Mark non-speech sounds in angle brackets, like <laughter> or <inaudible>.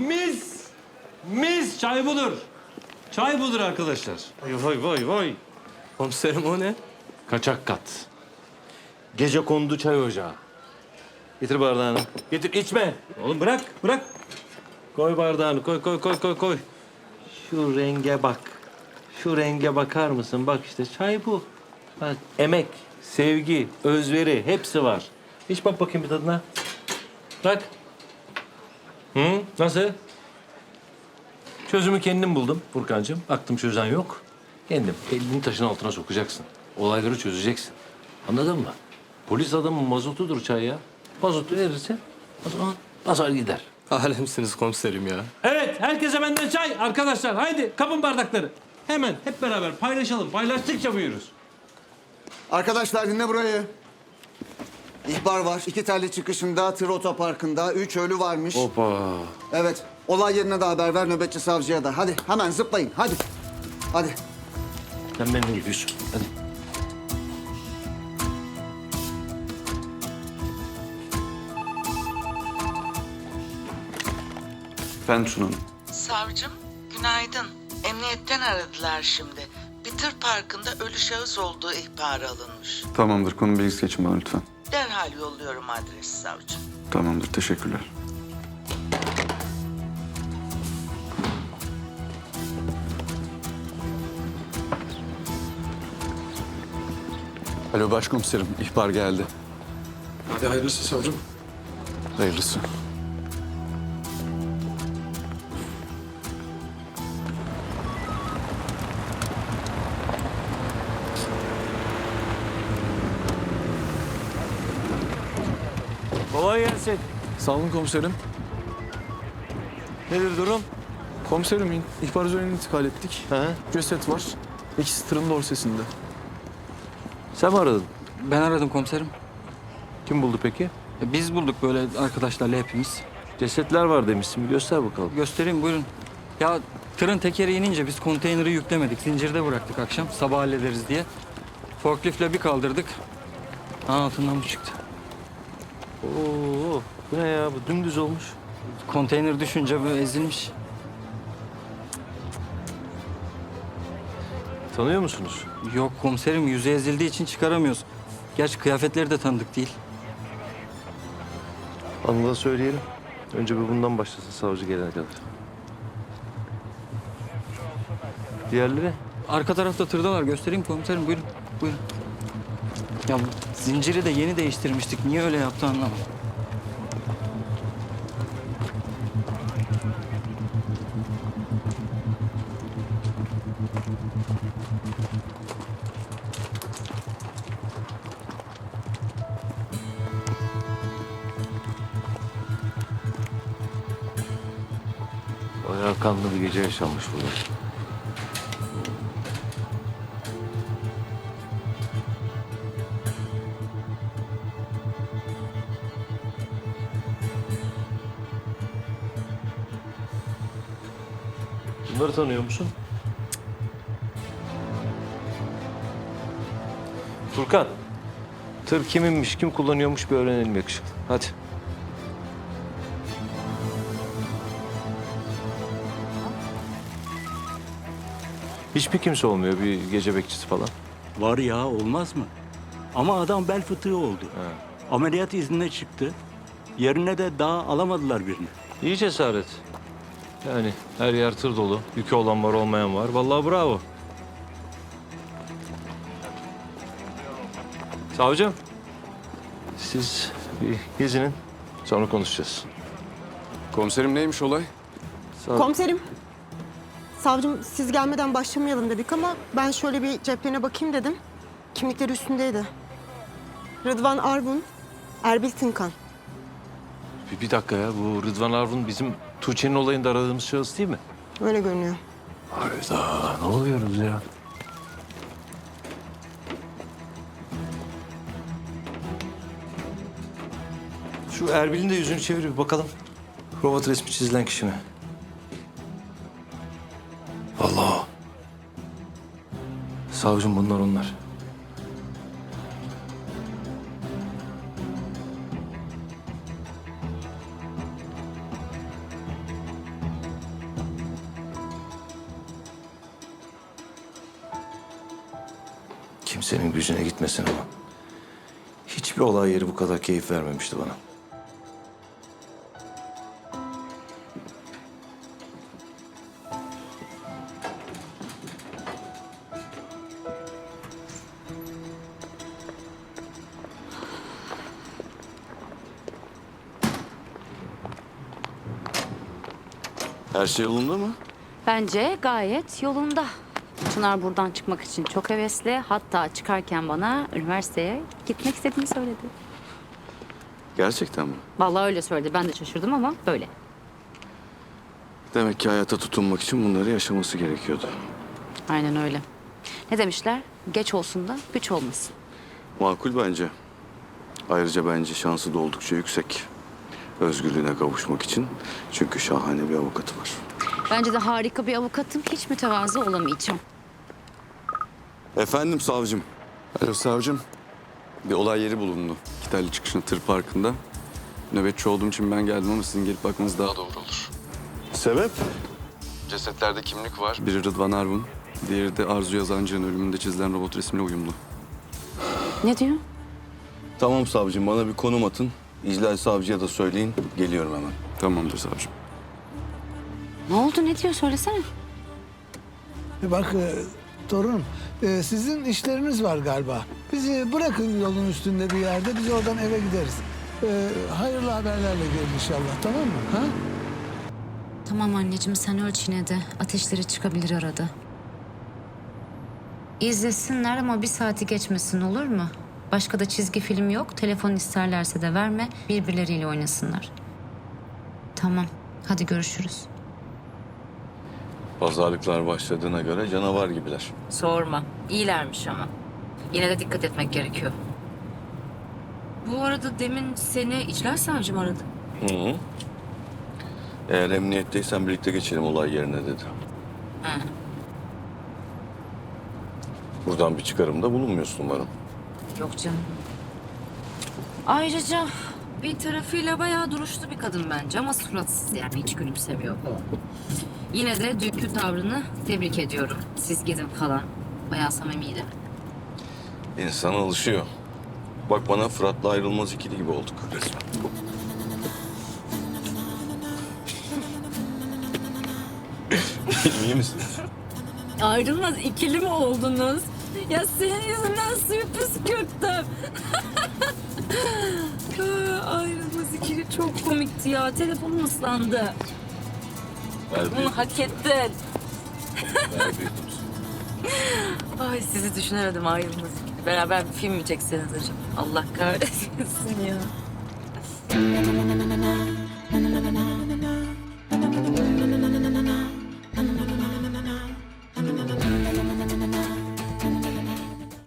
mis. Mis çay budur. Çay budur arkadaşlar. Vay vay vay vay. Komiserim o ne? Kaçak kat. Gece kondu çay ocağı. Getir bardağını. Getir içme. Oğlum bırak bırak. Koy bardağını koy koy koy koy koy. Şu renge bak. Şu renge bakar mısın? Bak işte çay bu. Bak emek, sevgi, özveri hepsi var. İç bak bakayım bir tadına. Bak. Hı? Nasıl? Çözümü kendim buldum Furkan'cığım. Aklım çözen yok. Kendim. Elini taşın altına sokacaksın. Olayları çözeceksin. Anladın mı? Polis adamın mazotudur çay ya. Mazotu verirse o zaman basar gider. Alemsiniz komiserim ya. Evet, herkese benden çay arkadaşlar. Haydi kapın bardakları. Hemen hep beraber paylaşalım. Paylaştıkça büyürüz. Arkadaşlar dinle burayı. İhbar var. İki telli çıkışında tır otoparkında üç ölü varmış. Hoppa. Evet. Olay yerine de haber ver nöbetçi savcıya da. Hadi hemen zıplayın. Hadi. Hadi. Sen benimle gidiyorsun. Hadi. Efendim Sunu Hanım. Savcım, günaydın. Emniyetten aradılar şimdi. Bir tır parkında ölü şahıs olduğu ihbarı alınmış. Tamamdır. Konu bilgisi geçin bana lütfen. Derhal yolluyorum adresi savcım. Tamamdır. Teşekkürler. Alo başkomiserim. ihbar geldi. Hadi hayırlısı savcım. Hayırlısı. Kolay gelsin. Sağ olun komiserim. Nedir durum? Komiserim ihbar üzerine intikal ettik. Ha? Ceset var. İkisi tırın dorsesinde. Sen mi aradın? Ben aradım komiserim. Kim buldu peki? E, Biz bulduk böyle arkadaşlarla hepimiz. Cesetler var demişsin. Bir göster bakalım. Göstereyim buyurun. Ya tırın tekeri inince biz konteyneri yüklemedik. Zincirde bıraktık akşam. Sabah hallederiz diye. Forkliftle bir kaldırdık. Ha, altından bu çıktı. Oo, bu ne ya? Bu dümdüz olmuş. Konteyner düşünce böyle ezilmiş. Tanıyor musunuz? Yok komiserim yüzü ezildiği için çıkaramıyoruz. Gerçi kıyafetleri de tanıdık değil. Anıl'a söyleyelim. Önce bir bundan başlasın savcı gelene kadar. Diğerleri? Arka tarafta tırdalar. Göstereyim komiserim buyurun. Buyurun. Ya zinciri de yeni değiştirmiştik. Niye öyle yaptı anlamadım. Bayağı kanlı bir gece yaşanmış burada. Bunları tanıyor musun? Furkan. Tır kiminmiş, kim kullanıyormuş bir öğrenelim yakışıklı. Hadi. Hiçbir kimse olmuyor bir gece bekçisi falan. Var ya olmaz mı? Ama adam bel fıtığı oldu. Ameliyat iznine çıktı. Yerine de daha alamadılar birini. İyi cesaret. Yani her yer tır dolu. Yükü olan var olmayan var. Vallahi bravo. Savcım. Siz bir gezinin. Sonra konuşacağız. Komiserim neymiş olay? Sağ Komiserim. Savcım siz gelmeden başlamayalım dedik ama ben şöyle bir ceplerine bakayım dedim. Kimlikleri üstündeydi. Rıdvan Arvun, Erbil Tınkan. Bir, bir dakika ya. Bu Rıdvan Arvun bizim Tuğçe'nin olayında aradığımız şahıs değil mi? Öyle görünüyor. Hayda. Ne oluyoruz ya? Şu Erbil'in de yüzünü çevir bir bakalım. Robot resmi çizilen kişi mi? Allah. Savcım bunlar onlar. Kimsenin gücüne gitmesin ama. Hiçbir olay yeri bu kadar keyif vermemişti bana. Her şey yolunda mı? Bence gayet yolunda. Çınar buradan çıkmak için çok hevesli. Hatta çıkarken bana üniversiteye gitmek istediğini söyledi. Gerçekten mi? Vallahi öyle söyledi. Ben de şaşırdım ama böyle. Demek ki hayata tutunmak için bunları yaşaması gerekiyordu. Aynen öyle. Ne demişler? Geç olsun da güç olmasın. Makul bence. Ayrıca bence şansı da oldukça yüksek. Özgürlüğüne kavuşmak için. Çünkü şahane bir avukatı var. Bence de harika bir avukatım. Hiç mütevazı olamayacağım. Efendim savcım. Alo savcım. Bir olay yeri bulundu. Kitelli çıkışında tır parkında. Nöbetçi olduğum için ben geldim ama sizin gelip bakmanız daha doğru olur. Sebep? Cesetlerde kimlik var. Biri Rıdvan Arvun, diğeri de Arzu Yazancı'nın ölümünde çizilen robot resmine uyumlu. Ne diyor? Tamam savcım bana bir konum atın. İclal savcıya da söyleyin. Geliyorum hemen. Tamamdır savcım. Ne oldu? Ne diyor? Söylesene. Bak e, torunum, e, sizin işleriniz var galiba. Bizi bırakın yolun üstünde bir yerde, biz oradan eve gideriz. E, hayırlı haberlerle gelin inşallah, tamam mı? Ha? Tamam anneciğim sen ölç yine de. Ateşleri çıkabilir arada. İzlesinler ama bir saati geçmesin olur mu? Başka da çizgi film yok. Telefon isterlerse de verme. Birbirleriyle oynasınlar. Tamam. Hadi görüşürüz. Pazarlıklar başladığına göre canavar gibiler. Sorma. İyilermiş ama. Yine de dikkat etmek gerekiyor. Bu arada demin seni İclal Savcım aradı. Hı hı. Eğer emniyetteysen birlikte geçelim olay yerine dedi. Buradan bir çıkarımda bulunmuyorsun umarım. Yok canım. Ayrıca bir tarafıyla bayağı duruşlu bir kadın bence ama suratsız yani hiç gülümsemiyor falan. Yine de dünkü tavrını tebrik ediyorum. Siz gidin falan. Bayağı samimiydi. İnsan alışıyor. Bak bana Fırat'la ayrılmaz ikili gibi olduk resmen. İyi misin? Ayrılmaz ikili mi oldunuz? Ya senin yüzünden suyu püskürttüm. <laughs> Ayrılmaz ikili çok komikti ya. Telefonum ıslandı. Bunu hak ettin. Ay sizi düşünemedim ayrılmaz ikili. Beraber bir film mi çekseniz acaba? Allah kahretsin ya.